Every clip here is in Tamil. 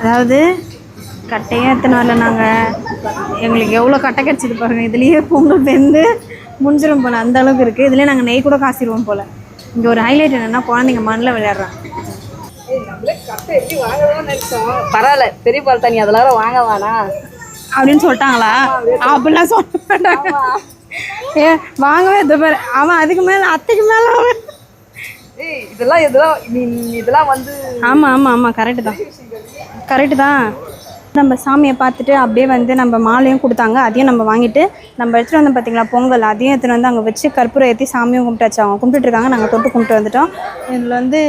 அதாவது கட்டையே எத்தனை வரல நாங்கள் எங்களுக்கு எவ்வளோ கட்டை கிடச்சிது பாருங்கள் இதுலேயே பொங்கல் வெந்து முடிஞ்சிரும் போல். அந்த அளவுக்கு இருக்குது இதுலேயே நாங்கள் நெய் கூட காசிடுவோம் போல். இங்கே ஒரு ஹைலைட் என்னென்னா குழந்தைங்க மண்ணில் விளையாடுறாங்க. பரவாயில்ல. பெரிய பால் தண்ணி. அதெல்லாம் வாங்க வேணாம். அப்படின்னு சொல்லிட்டாங்களா? அப்படிலாம் சொல்ல மாட்டாங்க ஏ வாங்கவே இது பாரு. அவன் அதுக்கு மேலே அத்தைக்கு மேலே அவன் இதெல்லாம் இதெல்லாம் இதெல்லாம் வந்து ஆமாம் ஆமாம் ஆமாம் கரெக்டு தான். கரெக்டு தான். நம்ம சாமியை பார்த்துட்டு அப்படியே வந்து நம்ம மாலையும் கொடுத்தாங்க அதையும் நம்ம வாங்கிட்டு நம்ம எடுத்துகிட்டு வந்தோம் பார்த்தீங்களா பொங்கல் அதையும் எடுத்துகிட்டு வந்து அங்கே வச்சு கற்பூரம் ஏற்றி சாமியும் கும்பிட்டாச்சு அவங்க கும்பிட்டுட்டு இருக்காங்க நாங்கள் தொட்டு கும்பிட்டு வந்துட்டோம். இதில் வந்து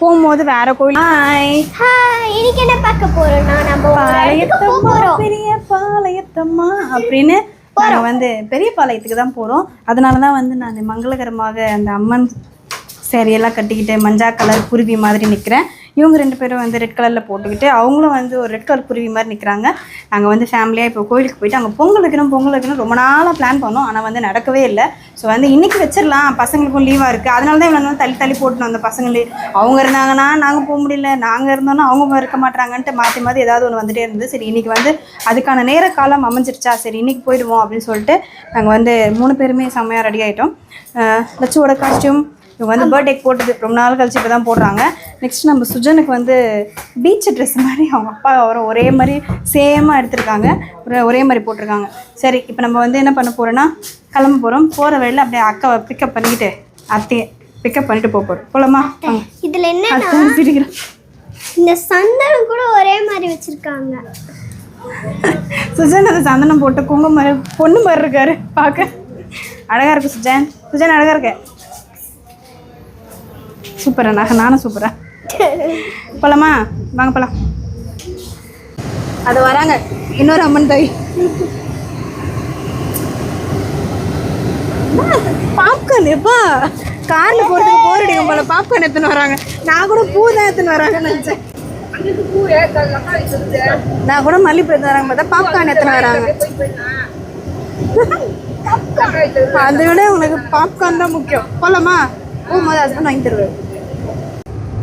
போகும்போது வேற கோயில். ஹாய் ஹாய் இன்னைக்கு என்ன பார்க்க போறோம்னா நம்ம பாளையத்தம்மா போறோம். பெரிய பாளையத்தம்மா அப்படின்னு நாங்கள் வந்து பெரிய பாளையத்துக்கு தான் போகிறோம் அதனால தான் வந்து நான் மங்களகரமாக அந்த அம்மன் சேரியெல்லாம் கட்டிக்கிட்டு மஞ்சா கலர் குருவி மாதிரி நிற்கிறேன் இவங்க ரெண்டு பேரும் வந்து ரெட் கலரில் போட்டுக்கிட்டு அவங்களும் வந்து ஒரு ரெட் கலர் குருவி மாதிரி நிற்கிறாங்க நாங்கள் வந்து ஃபேமிலியாக இப்போ கோயிலுக்கு போயிட்டு அங்கே பொங்கல் வைக்கணும் பொங்கல் வைக்கணும் ரொம்ப நாளாக பிளான் பண்ணோம். ஆனால் வந்து நடக்கவே இல்லை. ஸோ வந்து இன்றைக்கி வச்சிடலாம். பசங்களுக்கும் லீவாக இருக்குது அதனால தான் இவ்வளோ நாள் தள்ளி தள்ளி போட்டுனோம் அந்த பசங்களே. அவங்க இருந்தாங்கன்னா நாங்கள் போக முடியல. நாங்கள் இருந்தோன்னா அவங்க இருக்க மாட்டாங்கன்ட்டு மாற்றி மாற்றி ஏதாவது ஒன்று வந்துகிட்டே இருந்தது. சரி இன்றைக்கி வந்து அதுக்கான நேர காலம் அமைஞ்சிருச்சா? சரி இன்றைக்கி போயிடுவோம் அப்படின்னு சொல்லிட்டு நாங்கள் வந்து மூணு பேருமே செம்மையாக ரெடி ஆகிட்டோம் லட்சுவோட காஸ்டியூம் இவங்க வந்து பர்த்டேக்கு போட்டது ரொம்ப நாள் கழிச்சு இப்போ தான் போடுறாங்க. நெக்ஸ்ட் நம்ம சுஜனுக்கு வந்து பீச் ட்ரெஸ் மாதிரி அவங்க அப்பா அவரும் ஒரே மாதிரி சேமாக எடுத்திருக்காங்க. ஒரே ஒரே மாதிரி போட்டிருக்காங்க. சரி இப்போ நம்ம வந்து என்ன பண்ண போகிறோன்னா கிளம்ப போகிறோம் போகிற வழியில் அப்படியே அக்காவை பிக்கப் பண்ணிக்கிட்டு அத்தையை பிக்கப் பண்ணிட்டு போக போகிறோம் போகலாமா. இதுல என்ன சிரிக்கிறேன் இந்த சந்தனம் கூட ஒரே மாதிரி வச்சிருக்காங்க. சுஜன் அந்த சந்தனம் போட்டு குங்குமம் மாதிரி பொண்ணு மாதிரி இருக்காரு. பார்க்க அழகா இருக்கு சுஜன். சுஜன் அழகா இருக்க. சூப்பரா நான் நானும் சூப்பரா. போலாமா? வாங்க போலாம். அது வராங்க. இன்னொரு அம்மன் தாய். பாப்கார்ன் எப்பா? கார்ல போறதுக்கு போர் அடிக்கும் போல பாப்கார்ன் எடுத்துன்னு வராங்க. நான் கூட பூ தான் எடுத்துன்னு வராங்கன்னு நினைச்சேன். நான் கூட மல்லிப்பூ எடுத்து வராங்க பார்த்தா பாப்கார்ன் எடுத்துன்னு வராங்க. அதை விட உனக்கு பாப்கார்ன் தான் முக்கியம். போலாமா? போகும்போது ஹஸ்பண்ட் வாங்கி தருவார்.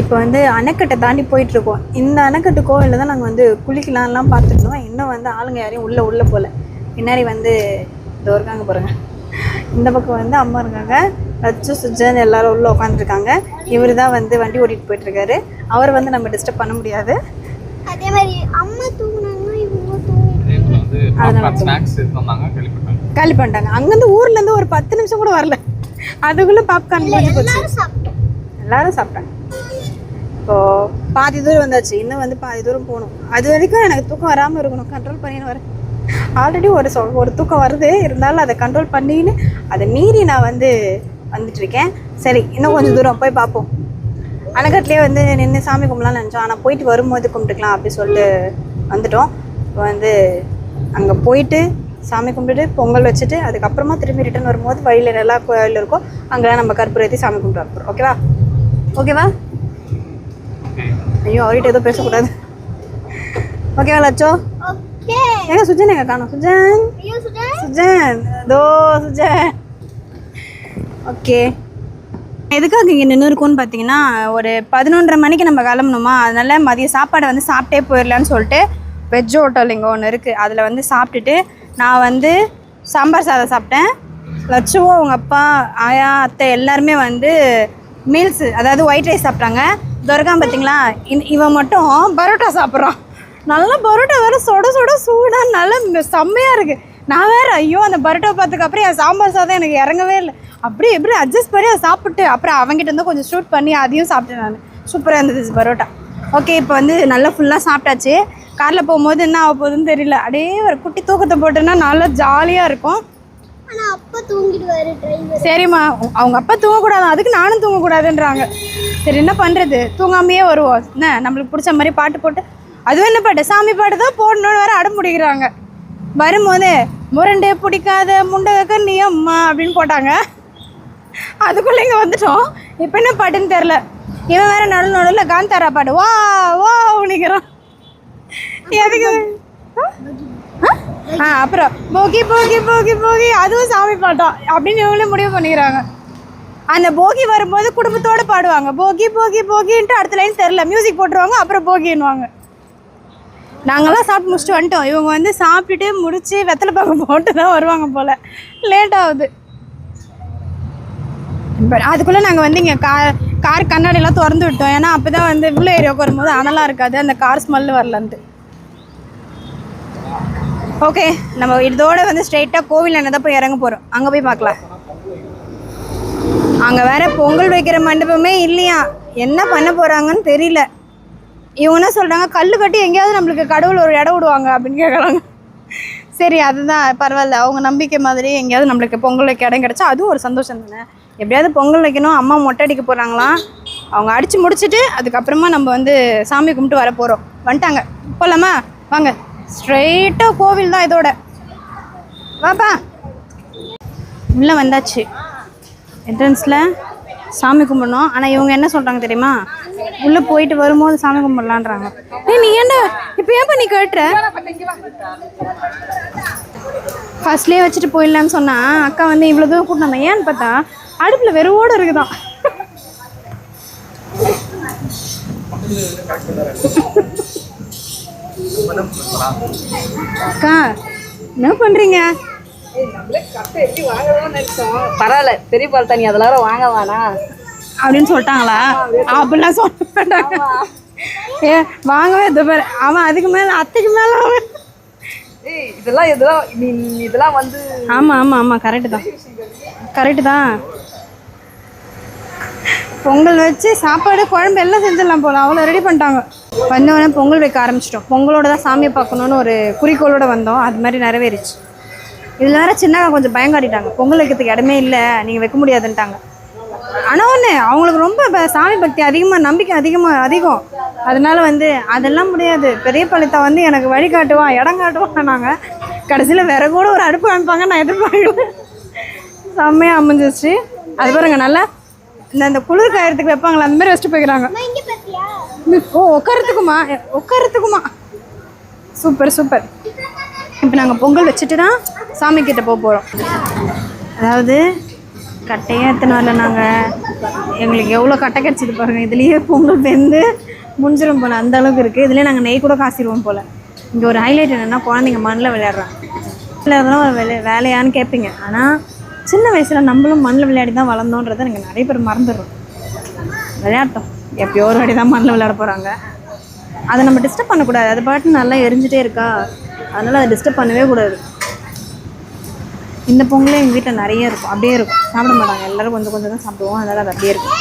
இப்போ வந்து அணைக்கட்டை தாண்டி போயிட்டு இருக்கோம் இந்த அணைக்கட்டு கோவிலில் தான் நாங்கள் வந்து குளிக்கலாம்லாம் பார்த்துருந்தோம் இன்னும் வந்து ஆளுங்க யாரையும் உள்ளே உள்ளே போகல பின்னாடி வந்து இதோ இருக்காங்க பாருங்க. இந்த பக்கம் வந்து அம்மா இருக்காங்க. ரச்சு சுஜன் எல்லாரும் உள்ளே உட்காந்துருக்காங்க இவர் தான் வந்து வண்டி ஓட்டிகிட்டு போயிட்டுருக்காரு. அவரை வந்து நம்ம டிஸ்டர்ப் பண்ண முடியாது. அதே மாதிரி அம்மா காலி பண்ணிட்டாங்க அங்கேருந்து ஊர்லேருந்து ஒரு பத்து நிமிஷம் கூட வரல. அதுக்குள்ளே பாப்கார்ன் போச்சு. எல்லாரும் சாப்பிட்டாங்க. இப்போ பாதி தூரம் வந்தாச்சு. இன்னும் வந்து பாதி தூரம் போகணும். அது வரைக்கும் எனக்கு தூக்கம் வராமல் இருக்கணும். கண்ட்ரோல் பண்ணின்னு வரேன். ஆல்ரெடி ஒரு சொ ஒரு தூக்கம் வருது. இருந்தாலும் அதை கண்ட்ரோல் பண்ணின்னு அதை மீறி நான் வந்து வந்துட்டுருக்கேன். சரி இன்னும் கொஞ்சம் தூரம் போய் பார்ப்போம். அணைக்கட்டிலே வந்து நின்று சாமி கும்பலாம் நினச்சோம். ஆனால் போயிட்டு வரும்போது கும்பிட்டுக்கலாம் அப்படி சொல்லிட்டு வந்துட்டோம். இப்போ வந்து அங்கே போயிட்டு சாமி கும்பிட்டுட்டு பொங்கல் வச்சுட்டு அதுக்கப்புறமா திரும்பி ரிட்டர்ன் வரும்போது வழியில் நல்லா கோயில் இருக்கோ அங்கெல்லாம் நம்ம கற்பூரத்தி சாமி கும்பிட்டு வரப்போம் ஓகேவா ஓகேவா ஐயோ அவர்கிட்ட எதுவும் பேசக்கூடாது. ஓகேவா லட்சோ எங்க சுஜன் எங்க காணோம்? சுஜன்? சுஜன். தோ சுஜன். ஓகே எதுக்காக இங்கே நின்று இருக்கோம்னு பார்த்தீங்கன்னா ஒரு பதினொன்றரை மணிக்கு நம்ம கிளம்பணுமா? அதனால மதிய சாப்பாடை வந்து சாப்பிட்டே போயிடலான்னு சொல்லிட்டு வெஜ் ஹோட்டல் இங்கே ஒன்று இருக்குது அதில் வந்து சாப்பிட்டுட்டு நான் வந்து சாம்பார் சாதம் சாப்பிட்டேன். லட்சுவும் அவங்க அப்பா ஆயா அத்தை எல்லாருமே வந்து மீல்ஸு அதாவது ஒயிட் ரைஸ் சாப்பிட்டாங்க. துரகாம் பார்த்தீங்களா இவன் மட்டும் பரோட்டா சாப்பிட்றான். நல்லா பரோட்டா வேறு சுட சுட சூடாக நல்லா செம்மையாக இருக்குது நான் வேறு ஐயோ அந்த பரோட்டா பார்த்ததுக்கப்புறம் என் சாம்பார் சாதம் எனக்கு இறங்கவே இல்லை. அப்படியே எப்படி அட்ஜஸ்ட் பண்ணி அதை சாப்பிட்டு அப்புறம் அவங்ககிட்ட இருந்து கொஞ்சம் ஷூட் பண்ணி அதையும் சாப்பிட்டேன் நான். சூப்பராக இருந்தது பரோட்டா. ஓகே இப்போ வந்து நல்லா ஃபுல்லாக சாப்பிட்டாச்சு. காரில் போகும்போது என்ன ஆக போகுதுன்னு தெரியல. அப்படியே ஒரு குட்டி தூக்கத்தை போட்டோன்னா நல்லா ஜாலியாக இருக்கும். ஆனால் அப்பா தூங்கிடுவாரு டிரைவர் சரிம்மா அவங்க அப்பா தூங்கக்கூடாது அதுக்கு நானும் தூங்கக்கூடாதுன்றாங்க. சரி என்ன பண்ணுறது தூங்காமையே வருவோம். என்ன நம்மளுக்கு பிடிச்ச மாதிரி பாட்டு போட்டு அதுவும் என்ன பாட்டு? சாமி பாட்டு தான் போடணும்னு வேற அடம் பிடிக்கிறாங்க. வரும்போது முரண்டே பிடிக்காத முண்டக நீ அம்மா அப்படின்னு போட்டாங்க. அதுக்குள்ளே இங்கே வந்துட்டோம். இப்போ என்ன பாட்டுன்னு தெரில இவன் வேற நடுவில் நடுவில் காந்தாரா பாட்டு. வா வா நிற்கிறான் எதுக்கு? ஆ? அப்புறம் போகி போகி போகி போகி அதுவும் சாமி பாட்டம் அப்படின்னு இவங்களே முடிவு பண்ணிக்கிறாங்க. அந்த போகி வரும்போது குடும்பத்தோட பாடுவாங்க. போகி போகி போகின்ட்டு அடுத்த லைன் தெரில மியூசிக் போட்டுருவாங்க அப்புறம் போகின்னுவாங்க. நாங்கெல்லாம் சாப்பிட்டு முடிச்சுட்டு வந்துட்டோம். இவங்க வந்து சாப்பிட்டுட்டு முடிச்சு வெத்தலை பாக்கு போட்டு தான் வருவாங்க போல். லேட் ஆகுது. இப்போ அதுக்குள்ளே நாங்கள் வந்து இங்கே கார் கார் கண்ணாடியெல்லாம் திறந்து விட்டோம். ஏன்னா அப்போ தான் வந்து உள்ள ஏரியாவுக்கு வரும்போது அனலாக இருக்காது. அந்த கார் ஸ்மெல்லு வரலன்ட்டு. ஓகே நம்ம இதோட வந்து ஸ்ட்ரெயிட்டாக கோவில் என்ன போய் இறங்க போகிறோம் அங்கே போய் பார்க்கலாம். அங்கே வேற பொங்கல் வைக்கிற மண்டபமே இல்லையா? என்ன பண்ண போகிறாங்கன்னு தெரியல. இவங்க சொல்கிறாங்க கல் கட்டி எங்கேயாவது நம்மளுக்கு கடவுள் ஒரு இடம் விடுவாங்க அப்படின்னு கேட்குறாங்க சரி அதுதான் பரவாயில்ல. அவங்க நம்பிக்கை மாதிரி எங்கேயாவது நம்மளுக்கு பொங்கல் வைக்க இடம் கிடச்சா அதுவும் ஒரு சந்தோஷம் தானே? எப்படியாவது பொங்கல் வைக்கணும். அம்மா மொட்டை அடிக்க போகிறாங்களாம் அவங்க அடித்து முடிச்சுட்டு அதுக்கப்புறமா நம்ம வந்து சாமி கும்பிட்டு வர போகிறோம் வந்துட்டாங்க. போகலாமா வாங்க. ஸ்ட்ரெயிட்டாக கோவில் தான் இதோட. வாப்பா. உள்ளே வந்தாச்சு. என்ட்ரன்ஸில் சாமி கும்பிடணும். ஆனால் இவங்க என்ன சொல்கிறாங்க தெரியுமா? உள்ளே போயிட்டு வரும்போது சாமி கும்பிடலான்றாங்க. ஏ நீ ஏன்டா? இப்போ ஏன்பா நீ கேட்டுற? ஃபர்ஸ்ட்லேயே வச்சுட்டு போயிடலான்னு சொன்னால் அக்கா வந்து இவ்வளோ தூரம் கூட்டிட்டு ஏன்னு பார்த்தா அடுப்பில் வெறுவோடு இருக்குதான் அக்கா என்ன பண்ணுறீங்க பரவாயில்ல பெரிய பால் தண்ணி அதில் வர வாங்க வேணாம். அப்படின்னு சொல்லிட்டாங்களா? அப்படிலாம் சொல்ல மாட்டாங்க ஏ வாங்கவே இது பாரு அவன் அதுக்கு மேலே அத்தைக்கு மேலே அவன். இதெல்லாம் இதெல்லாம் நீ நீ இதெல்லாம் வந்து ஆமாம் ஆமாம் ஆமாம் கரெக்டு தான். கரெக்டு தான். பொங்கல் வச்சு சாப்பாடு குழம்பு எல்லாம் செஞ்சிடலாம் போல. அவ்வளோ ரெடி பண்ணிட்டாங்க. வந்தவொடனே பொங்கல் வைக்க ஆரம்பிச்சிட்டோம். பொங்கலோட தான் சாமியை பார்க்கணுன்னு ஒரு குறிக்கோளோட வந்தோம். அது மாதிரி நிறைவேறிச்சு. இதில் வேற சின்னவங்க கொஞ்சம் பயங்காட்டிட்டாங்க. பொங்கல் வைக்கிறதுக்கு இடமே இல்லை. நீங்கள் வைக்க முடியாதுன்ட்டாங்க. ஆனால் ஒன்று அவங்களுக்கு ரொம்ப இப்போ சாமி பக்தி அதிகமாக நம்பிக்கை அதிகமாக அதிகம். அதனால வந்து அதெல்லாம் முடியாது. பெரிய பழுத்தை வந்து எனக்கு வழி காட்டுவான் இடம் காட்டுவான் நாங்கள் கடைசியில் வேற கூட ஒரு அடுப்பு அனுப்பாங்க நான் எதிர்பார்க்கல. செம்மையாக அமைஞ்சிச்சு அது பாருங்க நல்லா இந்த இந்த குளிர் காயறதுக்கு வைப்பாங்களா அந்த மாதிரி வச்சுட்டு போய்க்கிறாங்க. ஓ உட்காரத்துக்குமா உட்காரத்துக்குமா சூப்பர் சூப்பர். இப்போ நாங்கள் பொங்கல் வச்சுட்டு தான் சாமி கிட்ட போக போகிறோம் அதாவது கட்டையே எத்தனை வரல நாங்கள் எங்களுக்கு எவ்வளோ கட்டை கிடச்சிது பாருங்க. இதுலேயே பொங்கல் வெந்து முடிஞ்சிரும் போல். அந்த அளவுக்கு இருக்குது இதுலேயே நாங்கள் நெய் கூட காசிடுவோம் போல். இங்கே ஒரு ஹைலைட் என்னென்னா குழந்தைங்க மண்ணில் விளையாடுறாங்க. இல்லை அதெல்லாம் ஒரு வேலை வேலையான்னு கேட்பீங்க ஆனால் சின்ன வயசில் நம்மளும் மண்ணில் விளையாடி தான் வளர்ந்தோன்றதை எனக்கு நிறைய பேர் மறந்துடுறோம். விளையாட்டோம். எப்பயோ ஒரு வாட்டி தான் மண்ணில் விளையாட போகிறாங்க அதை நம்ம டிஸ்டர்ப் பண்ணக்கூடாது. அது பாட்டு நல்லா எரிஞ்சிட்டே இருக்கா? அதனால் அதை டிஸ்டர்ப் பண்ணவே கூடாது. இந்த பொங்கலே எங்கள் வீட்டில் நிறைய இருக்கும். அப்படியே இருக்கும். சாப்பிட மாட்டாங்க. எல்லோரும் கொஞ்சம் கொஞ்சம் தான் சாப்பிடுவோம். அதனால் அது அப்படியே இருக்கும்.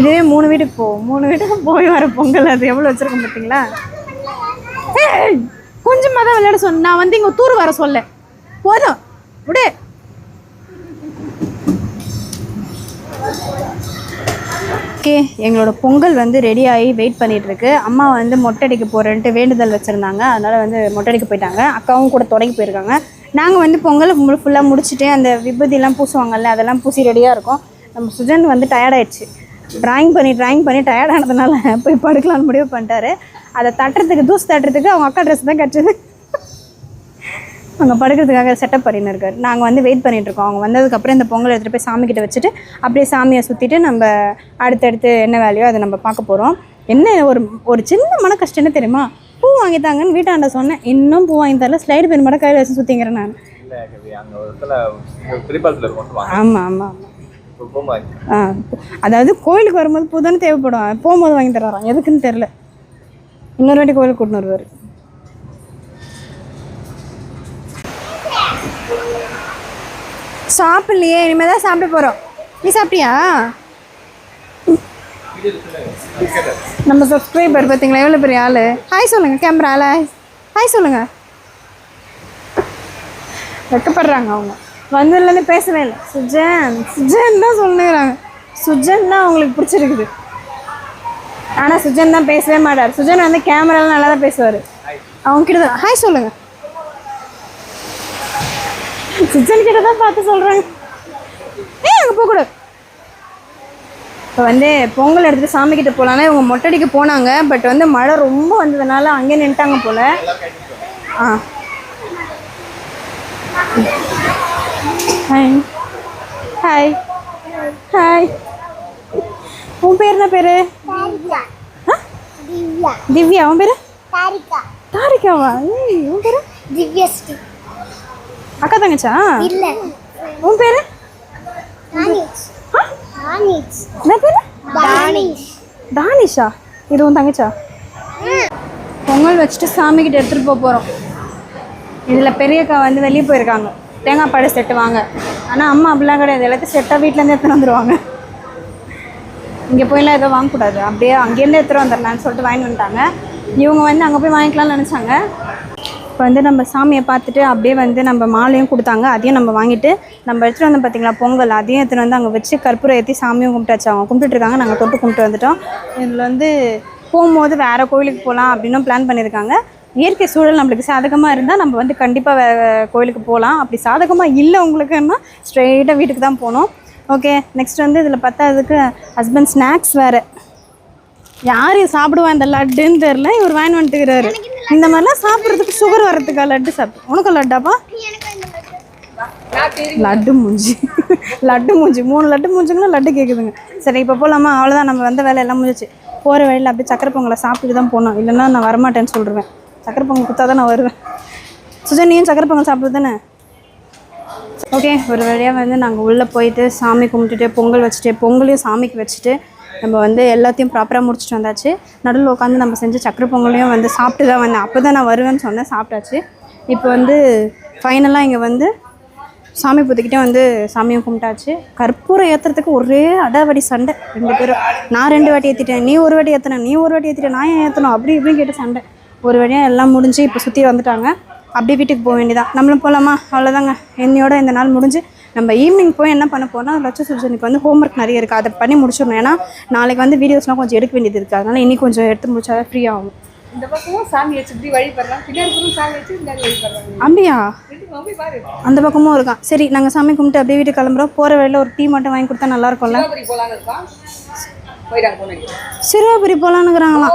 இதுவே மூணு வீட்டுக்கு போவோம். மூணு வீட்டுக்கு போய் வர பொங்கல் அது எவ்வளோ வச்சுருக்கோம் பார்த்தீங்களா கொஞ்சமாக தான் விளையாட சொன்ன நான் வந்து இங்கே தூர் வர சொல்ல. போதும். விடு. ஓகே எங்களோட பொங்கல் வந்து ரெடி ஆகி வெயிட் பண்ணிகிட்ருக்கு அம்மா வந்து மொட்டை போகிறேன்ட்டு வேண்டுதல் வச்சுருந்தாங்க. அதனால் வந்து மொட்டை அடிக்க போயிட்டாங்க. அக்காவும் கூட தொடங்கி போயிருக்காங்க. நாங்கள் வந்து பொங்கல் ஃபுல்லாக முடிச்சுட்டு அந்த விபூதிலாம் பூசுவாங்கல்ல அதெல்லாம் பூசி ரெடியாக இருக்கும். நம்ம சுஜன் வந்து டயர்டாயிடுச்சு ட்ராயிங் பண்ணி ட்ராயிங் பண்ணி டயர்டானதுனால போய் படுக்கலாம்னு முடிவு பண்ணிட்டாரு. அதை தட்டுறதுக்கு தூசு தட்டுறதுக்கு அவங்க அக்கா ட்ரெஸ் தான் கட்டுறது. அங்கே படுக்கிறதுக்காக செட்டப் பண்ணின்னு இருக்காரு. நாங்கள் வந்து வெயிட் பண்ணிட்டு இருக்கோம். அவங்க வந்ததுக்கப்புறம் இந்த பொங்கல் எடுத்துகிட்டு போய் சாமி கிட்ட வச்சுட்டு அப்படியே சாமியை சுற்றிட்டு நம்ம அடுத்தடுத்து என்ன வேலையோ அதை நம்ம பார்க்க போகிறோம் என்ன ஒரு ஒரு சின்ன மன கஷ்டம் என்ன தெரியுமா? பூ வாங்கித்தாங்கன்னு வீட்டாண்ட சொன்னேன். இன்னும் பூ வாங்கி தரல. ஸ்லைடு பென் மட்டும் கையில் வச்சு சுற்றிங்கிறேன் நான். ஆமாம் ஆமாம் ஆ அதாவது கோயிலுக்கு வரும்போது பூ தானே தேவைப்படும். போகும்போது வாங்கி தர்றாராம். எதுக்குன்னு தெரில இன்னொரு வாட்டி கோயிலுக்கு கூட்டின்னு வருவார். சாப்பிட்லையே இனிமேல் தான் சாப்பிட போகிறோம் நீ சாப்பிட்டியா? நம்ம சப்ஸ்கிரைபர் பார்த்தீங்களா? எவ்வளோ பெரிய ஆள்? ஹாய் சொல்லுங்கள் கேமராவில் ஹாய் சொல்லுங்கள் வெக்கப்படுறாங்க அவங்க. வந்ததுலேருந்து பேசவே இல்லை. சுஜன் சுஜன் தான் சொல்லுங்கிறாங்க சுஜன் தான் அவங்களுக்கு பிடிச்சிருக்குது. ஆனால் சுஜன் தான் பேசவே மாட்டார். சுஜன் வந்து கேமராவில் நல்லா தான் பேசுவார். அவங்க கிட்ட தான் ஹாய் சொல்லுங்கள் சுஜன் கிட்ட தான் பார்த்து சொல்கிறாங்க ஏ அங்கே போகக்கூடாது. இப்போ வந்து பொங்கல் எடுத்துட்டு சாமி கிட்ட போகலான்னா இவங்க மொட்டடிக்கு போனாங்க. பட் வந்து மழை ரொம்ப வந்ததுனால அங்கேயே நின்ட்டாங்க போல. ஆ. ஹாய் ஹாய் ஹாய் உன் பேர் என்ன பேர்? திவ்யா. திவ்யா உன் பேர்? தாரிகா. ஏய் உன் பேரு? திவ்யஸ்ரீ. அக்கா தங்கச்சா? இல்ல. உன் பேரு? என்ன பேரு? தானிஷ். தானிஷா? இது உன் தங்கச்சா? பொங்கல் வச்சுட்டு சாமி கிட்ட எடுத்துட்டு போக போறோம். இதுல பெரியக்கா வந்து வெளியே போயிருக்காங்க. தேங்காய் பாடு செட்டு வாங்க. ஆனா அம்மா அப்படிலாம் கிடையாது. எல்லாத்தையும் செட்டாக வீட்டிலேருந்து எடுத்துன்னு வந்துருவாங்க. இங்கே போயெல்லாம் எதுவும் வாங்கக்கூடாது. அப்படியே அங்கேருந்து எடுத்துகிட்டு வந்துடலான்னு சொல்லிட்டு வாங்கிட்டு வந்துட்டாங்க. இவங்க வந்து அங்கே போய் வாங்கிக்கலாம்னு நினச்சாங்க. இப்போ வந்து நம்ம சாமியை பார்த்துட்டு அப்படியே வந்து நம்ம மாலையும் கொடுத்தாங்க அதையும் நம்ம வாங்கிட்டு நம்ம எடுத்துகிட்டு வந்தோம் பார்த்தீங்களா பொங்கல் அதையும் எடுத்துகிட்டு வந்து அங்கே வச்சு கற்பூரம் ஏற்றி சாமியும் கும்பிட்டாச்சு அவங்க கும்பிட்டுருக்காங்க நாங்கள் தொட்டு கும்பிட்டு வந்துட்டோம். இதில் வந்து போகும்போது வேறு கோயிலுக்கு போகலாம் அப்படின்னும் பிளான் பண்ணியிருக்காங்க. இயற்கை சூழல் நம்மளுக்கு சாதகமாக இருந்தால் நம்ம வந்து கண்டிப்பாக வேறு கோயிலுக்கு போகலாம் அப்படி சாதகமாக இல்லை உங்களுக்குன்னா ஸ்ட்ரெயிட்டாக வீட்டுக்கு தான் போகணும். ஓகே நெக்ஸ்ட் வந்து இதில் பார்த்தா அதுக்கு ஹஸ்பண்ட் ஸ்நாக்ஸ் வேறு. யார் சாப்பிடுவா இந்த லட்டுன்னு தெரில இவர் வாங்கி வந்துட்டுக்கிறாரு. இந்த மாதிரிலாம் சாப்பிட்றதுக்கு சுகர் வர்றதுக்கா லட்டு சாப்பிட்டு உனக்கு லட்டாப்பா? லட்டு மூஞ்சி. லட்டு மூஞ்சி. மூணு லட்டு மூஞ்சுங்களும் லட்டு கேட்குதுங்க சரி இப்போ போகலாமா அவ்வளோதான் நம்ம வந்த வேலை எல்லாம் முடிஞ்சிச்சு. போகிற வழியில் அப்படியே சக்கரை பொங்கலை சாப்பிட்டு தான் போகணும். இல்லைன்னா நான் வரமாட்டேன்னு சொல்லிடுவேன் சக்கரை பொங்கல் கொடுத்தா தான் நான் வருவேன். சுஜன் நீயும் சக்கரை பொங்கல் சாப்பிடுறது தானே? ஓகே ஒரு வழியாக வந்து நாங்கள் உள்ளே போயிட்டு சாமி கும்பிட்டுட்டு பொங்கல் வச்சுட்டு பொங்கலையும் சாமிக்கு வச்சுட்டு நம்ம வந்து எல்லாத்தையும் ப்ராப்பராக முடிச்சுட்டு வந்தாச்சு. நடுவில் உட்காந்து நம்ம செஞ்ச சக்கரை பொங்கலையும் வந்து சாப்பிட்டு தான் வந்தேன். அப்போ தான் நான் வருவேன்னு சொன்னேன் சாப்பிட்டாச்சு. இப்போ வந்து ஃபைனலாக இங்கே வந்து சாமி புத்திக்கிட்டே வந்து சாமியும் கும்பிட்டாச்சு. கற்பூரம் ஏற்றுறதுக்கு ஒரே அடாவடி சண்டை. ரெண்டு பேரும். நான் ரெண்டு வாட்டி ஏற்றிட்டேன் நீ ஒரு வாட்டி ஏற்றின நீ ஒரு வாட்டி ஏற்றிட்டேன் நான் ஏன் ஏற்றணும் அப்படி இப்படின்னு கேட்டு சண்டை. ஒரு வழியாக எல்லாம் முடிஞ்சு இப்போ சுற்றி வந்துட்டாங்க. அப்படியே வீட்டுக்கு போக வேண்டியதான் நம்மளும் போகலாமா அவ்வளோதாங்க என்னையோட இந்த நாள் முடிஞ்சு நம்ம ஈவினிங் போய் என்ன பண்ண போனால் லட்ச சுஜனுக்கு வந்து ஹோம்ஒர்க் நிறைய இருக்குது அதை பண்ணி முடிச்சிடணும். ஏன்னா நாளைக்கு வந்து வீடியோஸ்லாம் கொஞ்சம் எடுக்க வேண்டியது இருக்குது அதனால் இன்னைக்கு கொஞ்சம் எடுத்து முடிச்சா ஃப்ரீ ஆகும். இந்த பக்கமும் சாமி வச்சு இப்படி வழிபடலாம் பின்னாடி சாமி வச்சு பின்னாடி வழிபடுறாங்க அப்படியா? அந்த பக்கமும் இருக்கான் சரி நாங்கள் சாமி கும்பிட்டு அப்படியே வீட்டுக்கு கிளம்புறோம். போகிற வழியில் ஒரு டீ மட்டும் வாங்கி கொடுத்தா நல்லா இருக்கும்ல? சிறுவாபுரி போகலான்னுக்குறாங்களாம்